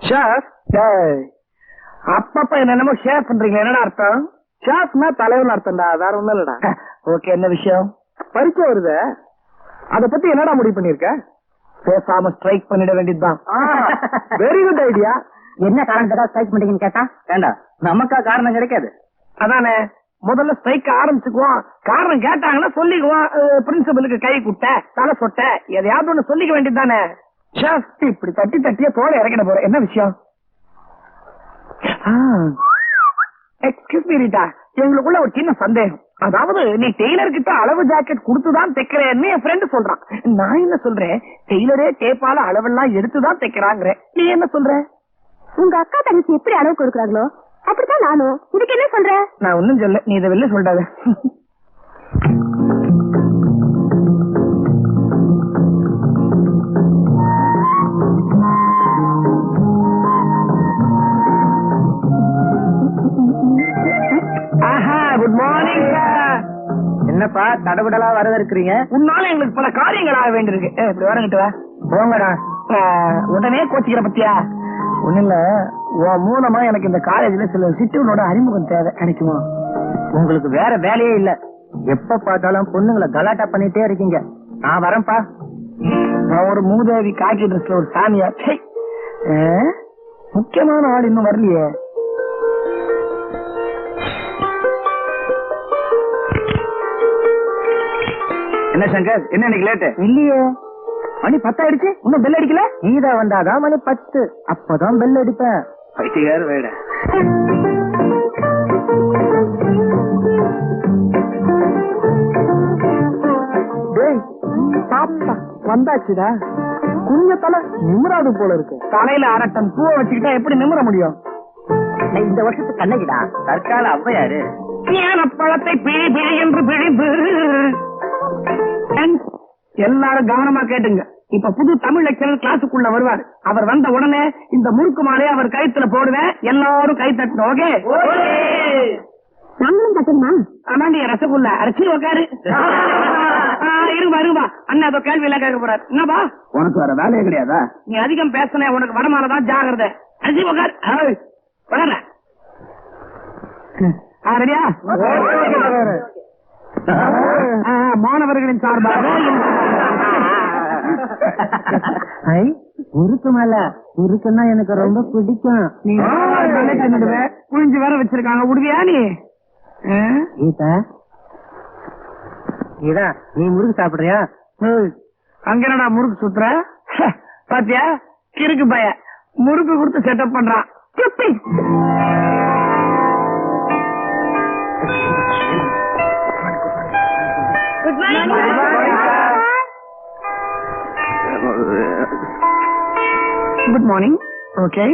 Shape அப்பப்ப என்னென்னமோ shape பண்றீங்க என்னடா அர்த்தம்? ஷேஃப்னா தலைவன் அர்த்தம்டா வேற ஒண்ணும் இல்லடா. ஓகே என்ன விஷயம்? பரீட்சை வருது. அத பத்தி என்னடா முடிவு பண்ணிருக்க பேசாம ஸ்ட்ரைக் பண்ணிட வேண்டியதுதான். வெரி குட் ஐடியா என்ன காரணத்துக்காக ஸ்ட்ரைக் பண்றீங்கன்னு கேட்டா? வேண்டாம் நமக்கா காரணம் கிடைக்காது. அதானே முதல்ல ஸ்ட்ரைக் ஆரம்பிச்சுக்குவோம். காரணம் கேட்டாங்கன்னா சொல்லிக்குவோம். பிரின்சிபலுக்கு கை குட்ட தலை சொட்ட எதையாவது ஒண்ணு சொல்லிக்க வேண்டியதுதானே. இப்படி தட்டி தட்டிய தோலை இறக்கிட போற. என்ன விஷயம்? Excuse me Rita. எங்களுக்குள்ள ஒரு சின்ன சந்தேகம். அதாவது நீ டெய்லர் கிட்ட அளவு ஜாக்கெட் கொடுத்துதான் தைக்கிறேன்னு என் ஃப்ரெண்டு சொல்றான். நான் என்ன சொல்றேன்? டெய்லரே டேப்பால அளவெல்லாம் எடுத்துதான் தைக்கிறாங்கிறேன். நீ என்ன சொல்ற? உங்க அக்கா தங்கச்சி எப்படி அளவு கொடுக்குறாங்களோ அப்படித்தான் நானும். இதுக்கு என்ன சொல்ற? நான் ஒண்ணும் சொல்ல நீ இதை வெளில சொல்றாத. தடபுடலா வரத இருக்கிறீங்க உன்னால எங்களுக்கு பல காரியங்கள் ஆக வேண்டியிருக்கு இப்படி வரங்கிட்டு வா. போங்கடா. உடனே கோச்சிக்கிற பத்தியா? ஒண்ணு இல்ல உன் மூலமா எனக்கு இந்த காலேஜ்ல சில சிட்டுகளோட அறிமுகம் தேவை கிடைக்குமா? உங்களுக்கு வேற வேலையே இல்ல. எப்ப பார்த்தாலும் பொண்ணுங்களை கலாட்டா பண்ணிட்டே இருக்கீங்க. நான் வரேன்ப்பா. நான் ஒரு மூதேவி காக்கி ட்ரெஸ்ல ஒரு சாமியா? முக்கியமான ஆள் இன்னும் வரலையே. என்ன சங்கர்? என்ன இன்னைக்கு லேட்டு இல்லையே. மணி பத்தாயிடுச்சு? இன்னும் பெல் அடிக்கல? நீதா வந்தாதான் மணி பத்து. அப்பதான் பெல் அடிப்பேன். பைத்தியக்கார வேட. பாப்பா வந்தாச்சுடா. குஞ்ச தலை நிமிராது போல இருக்கு. தலையில அரை டன் பூவை வச்சுக்கிட்டா எப்படி நிமிர முடியும்? இந்த வருஷத்துக்கு கண்ணகிடா. தற்கால ஔவையாரு ஞானப்பழத்தை பிழி பிழி என்று பிழிப்பு. எல்லாரும் கவனமா கேட்டுங்க. இப்ப புது தமிழ் லெக்சரர் கிளாஸுக்குள்ள வருவார். அவர் வந்த உடனே இந்த முறுக்கு மாலையை அவர் கழுத்துல போடுவேன். எல்லாரும் கை தட்டணும் ஓகே நாங்களும் கட்டணுமா ஆமாண்டி ரசகுல்லா. அரைச்சி உக்காரு. ஆ, இருமா இருமா அண்ணா அதோ கேள்வி எல்லாம் கேட்க போறாரு. என்னப்பா? உனக்கு வேற வேலையே கிடையாதா? நீ அதிகம் பேசின உனக்கு வடமானதான் ஜாகிரதை. அரிசி உக்கார். வளர ரெடியா? மாணவர்களின் சார்பாக. ஐ உருக்கு மேல உருக்குன்னா எனக்கு ரொம்ப பிடிக்கும். நீ புழிஞ்சு வேற வச்சிருக்காங்க. விடுவியா நீ? ஆ? கீதா. கீதா நீ முறுக்கு சாப்பிடுறியா? அங்க என்னடா முறுக்கு சுத்துற? பாத்தியா? கிறுக்கு பய. முறுக்கு கொடுத்து செட்டப் பண்றான். குட் மார்னிங் ஓகே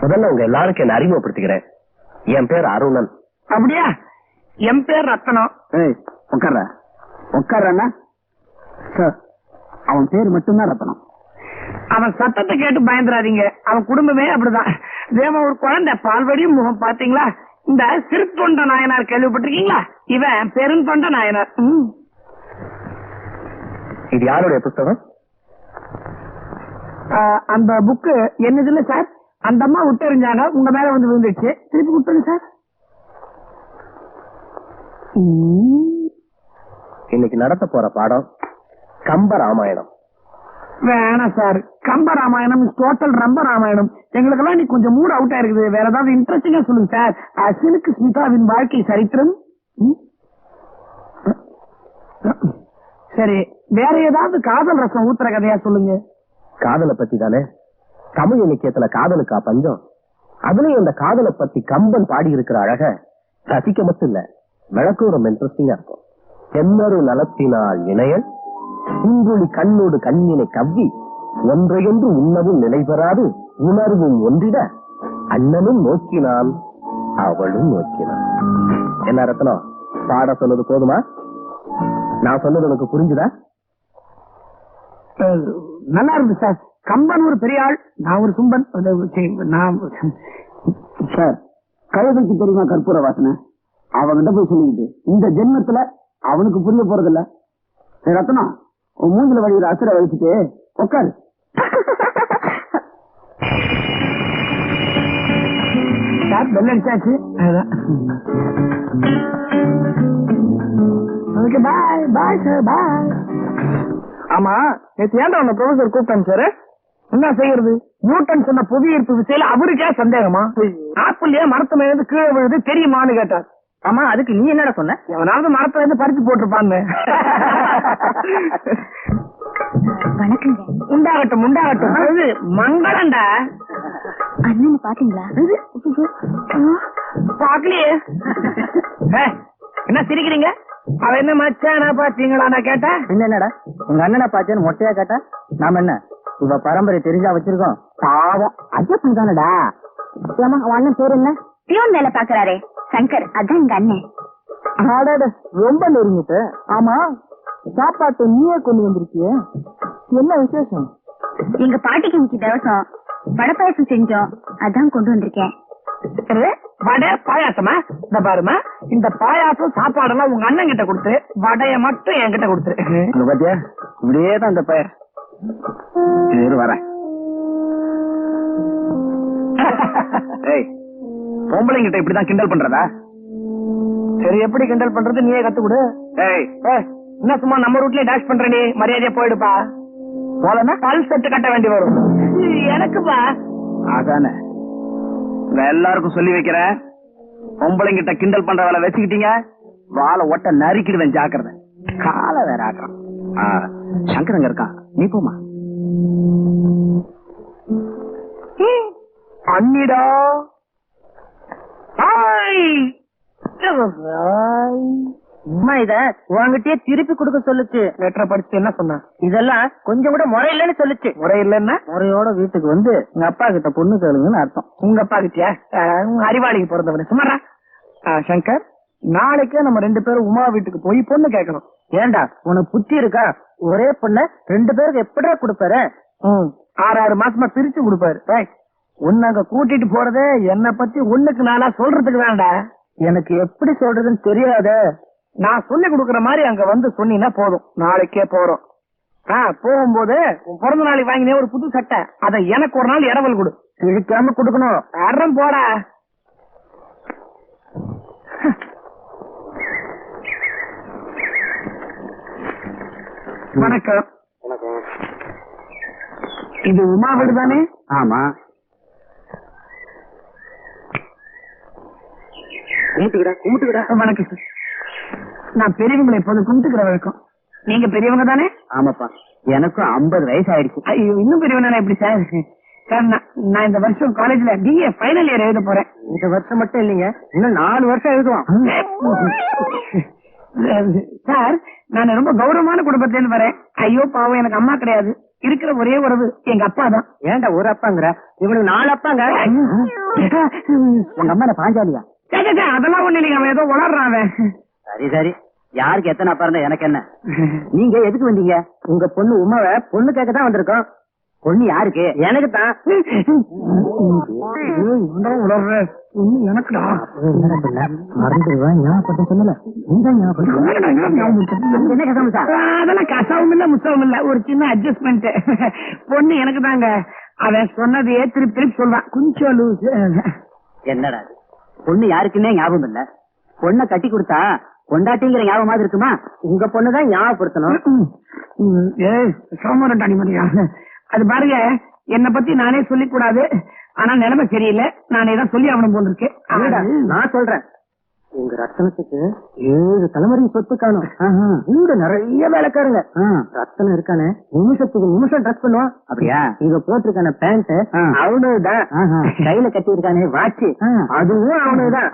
முதல்ல உங்க எல்லாருக்கும் என்ன அறிமுகப்படுத்திக்கிறேன். என் பேர் அருணன். அப்படியா? என் பேர் ரத்தனம் உட்கார உட்காரண்ணா சார் அவன் பேர் மட்டும்தான் ரத்தனம். அவன் சத்தத்தை கேட்டு பயந்துராதீங்க அவன் குடும்பமே அப்படிதான். தேவ ஒரு குழந்தை பால்வடியும் முகம் பாத்தீங்களா? இந்த சிறுத்தொண்ட நாயனார் கேள்விப்பட்டிருக்கீங்களா? இவன் பெருந்தொண்ட நாயனார். இது யாருடைய புஸ்தகம் ஆ, அந்த புக்கு என்னது இல்ல சார் அந்த அம்மா விட்டு எறிஞ்சாங்க உங்க மேல வந்து விழுந்துச்சு திருப்பி கொடுத்துருங்க சார் ம். இன்னைக்கு நடத்த போற பாடம் கம்ப ராமாயணம். வேணாம் சார் கம்ப ராமாயணம் டோட்டல் ரம்ப ராமாயணம். எங்களுக்கெல்லாம் நீ கொஞ்சம் மூட் அவுட் ஆயிருக்குது வேற ஏதாவது இன்ட்ரெஸ்டிங்கா சொல்லுங்க சார் அசினுக்கு ஸ்மிதாவின் வாழ்க்கை சரித்திரம்? ம்? சரி வேற ஏதாவது காதல் ரசம் ஊத்துற கதையா சொல்லுங்க. காதலை பத்தி தானே தமிழ் இலக்கியத்துல காதலுக்கா பஞ்சம்? அதுலயும் இந்த காதலை பத்தி கம்பன் பாடி இருக்கிற அழக ரசிக்க மட்டும் இல்ல விளக்கும் ரொம்ப இன்ட்ரெஸ்டிங்கா இருக்கும். செம்மறு நலத்தினால் இணையல் சிங்குழி கண்ணோடு கண்ணினை கவ்வி ஒன்றையொன்று உண்ணவும் நிலை பெறாது உணர்வும் ஒன்றிட அண்ணனும் நோக்கினான் அவளும் நோக்கினான். என்ன ரத்னம் பாட சொன்னது போதுமா? நான் சொன்னது உனக்கு புரிஞ்சுதா? நல்லா இருந்து சார். கம்பன் ஒரு பெரிய ஆள் நான் ஒரு சரி, நான் சார் கழுதைக்கு தெரியுமா கற்பூர வாசனை? அவன்கிட்ட போய் சொல்லிக்கிட்டு இந்த ஜென்மத்துல அவனுக்கு புரிய போறது இல்ல ரத்னம் உன் மூஞ்சில வடிகிற அசுரை வச்சுட்டு உட்காரு சார் பெல் அடிச்சாச்சு. Okay bye bye sir bye ஆமா நேத்து ஏன்டா உன்னை ப்ரொஃபசர் கூப்பிட்டாங்க சார் என்ன செய்யறது? நியூட்டன் சொன்ன புவி ஈர்ப்பு விசையில அவருக்கே சந்தேகமா? ஆப்பிள் ஏன் மரத்து மேல இருந்து கீழே விழுது தெரியுமான்னு கேட்டார். ஆமா அதுக்கு நீ என்னடா சொன்ன? எவனாவது மரத்துல இருந்து பறிச்சு போட்டிருப்பான்னு. வணக்கங்க. உண்டாகட்டும் உண்டாகட்டும். அது மங்களம்டா. அண்ணன் பாத்தீங்களா? பாக்கலையே. என்ன சிரிக்கிறீங்க? அவ என்ன மச்சானா பாத்தீங்களா நான் கேட்டேன் என்ன என்னடா? உங்க அண்ணனை பார்த்தேன்னு மொட்டையா கேட்டா? நாம என்ன இவ பரம்பரை தெரிஞ்சா வச்சிருக்கோம். பாவம். ஐயப்பன் தானடா. ஏமா உன் அண்ணன் பேர் என்ன? பியூன் வேலை பாக்குறாரே சங்கர் அதான் எங்க அண்ணன். அடட, ரொம்ப நெருங்கிட்ட. ஆமா சாப்பாட்டை நீயே கொண்டு வந்திருக்கிய. என்ன விசேஷம்? எங்க பாட்டிக்கு இன்னைக்கு தவசம் வடப்பாயசம் செஞ்சோம். அதான் கொண்டு வந்திருக்கேன்? வடை பாயாசமா? இந்த பாருமா இந்த பாயாசம் சாப்பாடெல்லாம் உங்க அண்ணன் கிட்ட கொடுத்து வடைய மட்டும் என்கிட்ட கொடுத்துரு பாத்தியா? இப்படியே தான் இந்த பையன். சரி வரேன். ஏய் பொம்பளைங்கிட்ட இப்படிதான் கிண்டல் பண்றதா? சரி எப்படி கிண்டல் பண்றது? நீயே கத்து கொடு ஏய் ஏய், என்ன சும்மா நம்ம ரூட்லயே டேஷ் பண்ற நீ? மரியாதையா போயிடுப்பா. போலன்னா பல் செட்டு கட்ட வேண்டி வரும். எனக்குப்பா. அதானே. நான் எல்லாருக்கும் சொல்லி வைக்கிறேன் பொம்பளைங்கிட்ட கிண்டல் பண்ற வேலை வச்சுக்கிட்டீங்க. வாழை ஒட்ட நறுக்கிடுவேன் ஜாக்கிரதை. கால வேற ஆக்குறான். சங்கரங்க இருக்கான். நீ போமா அண்ணிடா ஹாய் அம்மா இத உங்ககிட்டயே திருப்பி கொடுக்க சொல்லுச்சு. லெட்டரை படிச்சு என்ன சொன்ன? இதெல்லாம் கொஞ்சம் கூட முறை இல்லைன்னு சொல்லுச்சு. முறை இல்லைன்னா? முறையோட வீட்டுக்கு வந்து உங்க அப்பா கிட்ட பொண்ணு கேளுங்கன்னு அர்த்தம். உங்க அப்பா கிட்டியா? அறிவாளிக்கு பிறந்தவனு. சுமாரா சங்கர் நாளைக்கே நம்ம ரெண்டு பேரும் உமா வீட்டுக்கு போய் பொண்ணு கேட்கணும். ஏண்டா உனக்கு புத்தி இருக்கா? ஒரே பொண்ண ரெண்டு பேருக்கு எப்படிடா கொடுப்பாரு? ம் ஆறு ஆறு மாசமா பிரிச்சு கொடுப்பாரு. உன்னை அங்க கூட்டிட்டு போறதே என்ன பத்தி ஒண்ணுக்கு நாளா சொல்றதுக்கு வேண்டா எனக்கு எப்படி சொல்றதுன்னு தெரியாத. நான் சொல்லி கொடுக்கற மாதிரி அங்க வந்து சொன்னீங்கன்னா போதும். நாளைக்கே போறோம். ஆ போகும்போது உன் பிறந்த நாளைக்கு வாங்கினே ஒரு புது சட்டை. அதை எனக்கு ஒரு நாள் இடவல் கொடு. கிழிக்காம கொடுக்கணும். அறம் போடா. வணக்கம். இது உமா வீடு தானே? ஆமா. கும்பிட்டுக்கிடா கும்பிட்டுக்கிடா. வணக்கம் சார் நான் பெரியவங்களை எப்போதும் கும்பிட்டுக்கிற வழக்கம். நீங்க பெரியவங்க தானே? ஆமாப்பா. எனக்கும் ஐம்பது வயசு ஆயிடுச்சு ஐயோ இன்னும் பெரியவனா எப்படி சார்? சார் நான் நான் இந்த வருஷம் காலேஜ்ல பிஏ ஃபைனல் இயர் எழுத போறேன். இந்த வருஷம் மட்டும் இல்லைங்க. இன்னும் நாலு வருஷம் எழுதுவோம். சார் நான் ரொம்ப கௌரவமான குடும்பத்துல இருந்து வரேன். ஐயோ பாவம் எனக்கு அம்மா கிடையாது. இருக்கிற ஒரே உறவு எங்க அப்பா தான். ஏன்டா ஒரு அப்பாங்கிற? இவனுக்கு நாலு அப்பாங்க. உங்க அம்மா பாஞ்சாலியா? அதெல்லாம் ஒண்ணு இல்லைங்க. அவன் ஏதோ உளறான் அவன். சரி சரி. யாருக்கு எத்தனை அப்பா இருந்தா எனக்கு என்ன? நீங்க எதுக்கு வந்தீங்க? உங்க பொண்ணு உமாவை பொண்ணு கேட்க தான் வந்திருக்கோம். பொண்ணு யாருக்கு? எனக்கு தான் எனக்குடா. மறந்துடுவேன். சொல்லல. நீங்க என்ன கசம் சார் அதெல்லாம் கசாவும் இல்ல முசவும் இல்ல. ஒரு சின்ன அட்ஜஸ்ட்மெண்ட் பொண்ணு எனக்கு தாங்க அவன் சொன்னதையே திருப்பி திருப்பி சொல்றான். கொஞ்சம் லூஸ் என்னடா? பொண்ணு யாருக்குன்னே ஞாபகம் இல்ல. பொண்ணை கட்டி கொடுத்தா கொண்டாட்டிங்கிற ஞாபகமாவது இருக்குமா? உங்க பொண்ணு தான் ஞாபகப்படுத்தணும் சோமரண்டாணி மணியா அது பாருங்க என்னை பத்தி நானே சொல்லிக் கூடாது. ஆனா நிலைமை சரியில்லை. நானே தான் சொல்லி ஆகணும் போல இருக்கு. இல்லடா, நான் சொல்றேன். உங்க ரத்தனத்துக்கு ஏழு தலைமுறை சொத்து காணும். இங்க நிறைய வேலைக்காரங்க. ரத்தனம் இருக்கானே நிமிஷத்துக்கு நிமிஷம் ட்ரெஸ் பண்ணுவான். அப்படியா? இங்க போட்டிருக்கான பேண்ட் அவனுதான். கையில கட்டி இருக்கானே வாட்ச் அதுவும் அவனுதான்.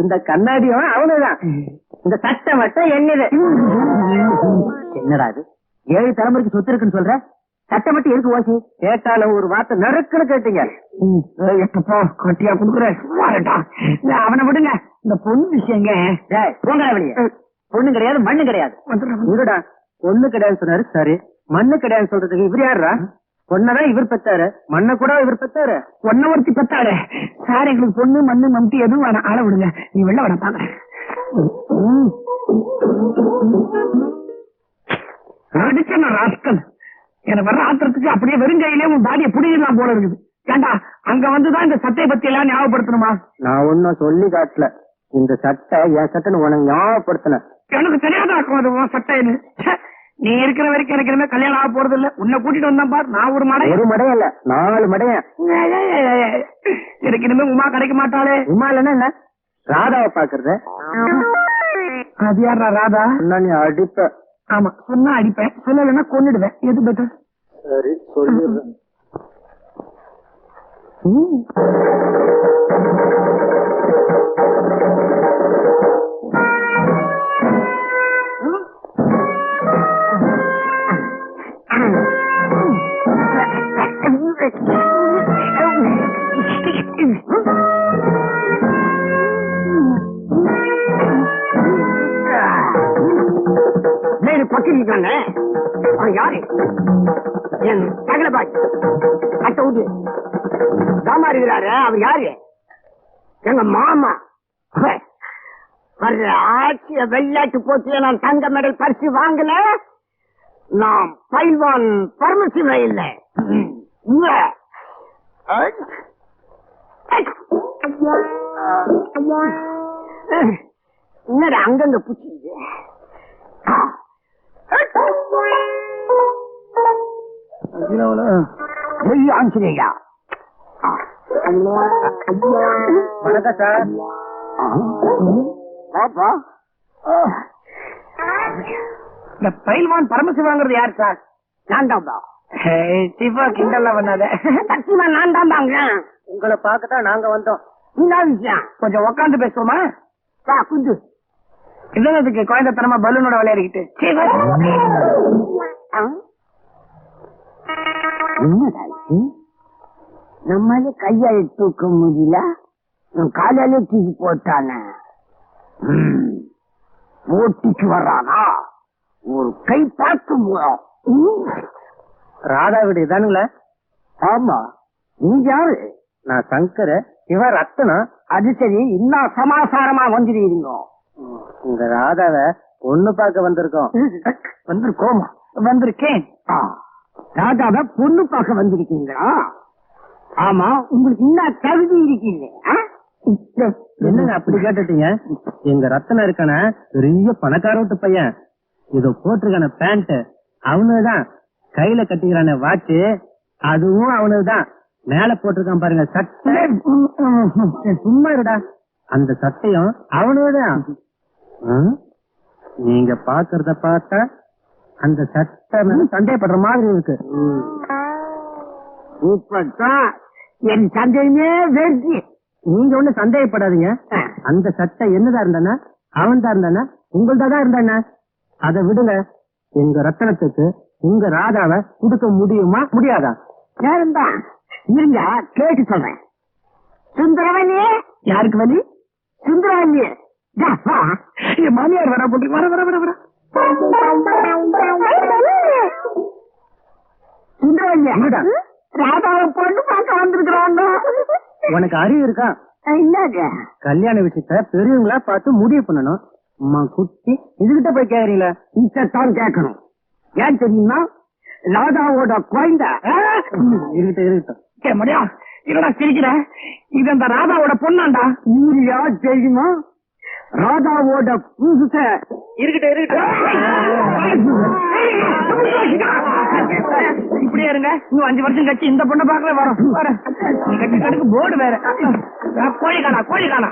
இந்த கண்ணாடியும் அவனுதான். இந்த சட்டை மட்டும் என்னது? என்னடா அது ஏழு தலைமுறைக்கு சொத்து இருக்குன்னு சொல்ற? சட்டை மட்டும் எதுக்கு ஓசி? கேட்டால ஒரு வார்த்தை நறுக்குன்னு கேட்டீங்க. எப்பப்போ கொட்டியா குடுக்குற? சும்மாடா அவனை விடுங்க. இந்த பொண்ணு விஷயங்க. வெளியே. பொண்ணு கிடையாது மண்ணு கிடையாது. இருடா. பொண்ணு கிடையாது சொன்னாரு சரி. மண்ணு கிடையாது சொல்றதுக்கு இவர் யாருடா பொண்ணதான் இவர் பெத்தாரு. மண்ணை கூட இவர் பெத்தாரு. ஒன்ன ஒருத்தி பத்தாடு சார் எங்களுக்கு பொண்ணு மண்ணு மம்டி எதுவும் வேணாம். ஆள விடுங்க. நீ வெளில வர பாக்குறேன். அடிச்ச ராஸ்கல். எனக்கு வர்ற ஆத்திரத்துக்கு அப்படியே வெறுங்கையிலே உன் தாடியை புடிக்கலாம் போல இருக்குது. ஏண்டா அங்க வந்துதான் இந்த சட்டையை பத்தி எல்லாம் ஞாபகப்படுத்தணுமா? நான் ஒன்னும் சொல்லி காட்டல. இந்த சட்டை என் சட்டைன்னு உனக்கு ஞாபகப்படுத்தின எனக்கு தெரியாத அது உன் சட்டைன்னு. நீ இருக்கிற வரைக்கும் எனக்கு இனிமே கல்யாணம் ஆக போறது இல்ல உன்னை கூட்டிட்டு வந்தேன் பார் நான் ஒரு மடை ஒரு மடையம் இல்ல நாலு மடையன். எனக்கு இனிமே உமா கிடைக்க மாட்டாளே. உமா இல்லைன்னா என்ன? ராதாவை பாக்குறது அது யாரா ராதா? நீ அடிப்ப. ஆமா சொன்னா அடிப்பேன். சொல்லலைன்னா கொன்னுடுவேன். எது பெட்டர் சரி சொல்லிடுறேன். இருக்கிறாரு அவர் யாரு? எங்க மாமா. வர்ற ஆட்சிய வெள்ளாட்டு போட்டியில நான் தங்க மெடல் பரிசு வாங்கல. நான் பைல்வான் பரமசிவ இல்ல. என்னடா அங்கங்க புச்சிது ஜெய் ஆஞ்சநேயா. வணக்கம் சார். பாப்பா இந்த பயில்வான் பரமசிவாங்கிறது யார் சார்? நான் தான் சிவா கிண்டல்ல பண்ணாத. சத்தியமா நான் தான் தாங்க உங்களை பார்க்கத்தான் நாங்க வந்தோம். என்ன விஷயம்? கொஞ்சம் உட்காந்து பேசுவோமா? வா குஞ்சு. இதுக்கு குழந்தைத்தனமா பலூனோட விளையாடிக்கிட்டு? என்னடா? நம்மால கையால தூக்க முடியல? காலால தூக்கி போட்டானே. போட்டிக்கு வர்றானா? ஒரு கை பார்த்து ராதா வீடு இதானுங்களே? ஆமா. நீங்க யாரு? நான் சங்கர். இவன் ரத்தனா? அது சரி. இன்னும் சமாசாரமா வந்துருக்கீங்க இந்த ராதாவை பொண்ணு பார்க்க வந்திருக்கோம். வந்திருக்கோமா? வந்திருக்கேன். ராஜாவை பொண்ணு பார்க்க வந்திருக்கீங்களா? ஆமா உங்களுக்கு இன்னும் தகுதி இருக்கீங்க என்னங்க அப்படி கேட்டுட்டீங்க? எங்க ரத்தனம் இருக்கான பெரிய பணக்கார வீட்டு பையன். இதோ போட்டிருக்கான பேண்ட் அவனுதான். கையில கட்டிக்கிறான வாட்ச் அதுவும் அவனுதான். மேல போட்டிருக்கான் பாருங்க சட்டை. சும்மா இருடா. அந்த சட்டையும் அவனுதான்? நீங்க பாக்குறத பார்த்தா அந்த சட்டை சந்தேகப்படுற மாதிரி இருக்கு. இப்பதான் என் சந்தையுமே வெற்றி நீங்க ஒண்ணு சந்தேகப்படாதீங்க. அந்த சட்டை என்னதா இருந்தானா? அவன் தான் இருந்தானா? உங்கள்தான் தான் இருந்தானா? அதை விடுங்க. எங்க ரத்தனத்துக்கு உங்க ராதாவை கொடுக்க முடியுமா? முடியாதா? நேரம் தான் இருங்க கேட்டு சொல்றேன். சுந்தரவல்லி? யாருக்கு வலி? சுந்தரவல்லி. என் மாமியார் வர போட்டு. வர வர வர வர. சுந்தரவல்லி. என்னடா? ராதாவை பொண்ணு பார்க்க வந்திருக்கிறாங்க. உனக்கு அறிவு இருக்கா? என்னங்க கல்யாண விஷயத்த பெரியவங்களா பார்த்து முடிவு பண்ணணும். அம்மா குட்டி இதுகிட்ட போய் கேக்குறீங்களா? இதான் கேட்கணும். ஏன் தெரியுமா ராதாவோட குழந்தை இருக்கட்டும் இருக்கட்டும் முடியா என்னடா சிரிக்கிற? இது அந்த ராதாவோட பொண்ணாண்டா? யூரியா தெரியுமா ராதாவோட புதுச. இருக்கட்டும் இருக்கட்டும் இப்படியே இருங்க. இன்னும் அஞ்சு வருஷம் கழிச்சு இந்த பொண்ணை பாக்கல வரும். வரேன் கட்டி போர்டு வேற. கோழி காணா கோழி காணா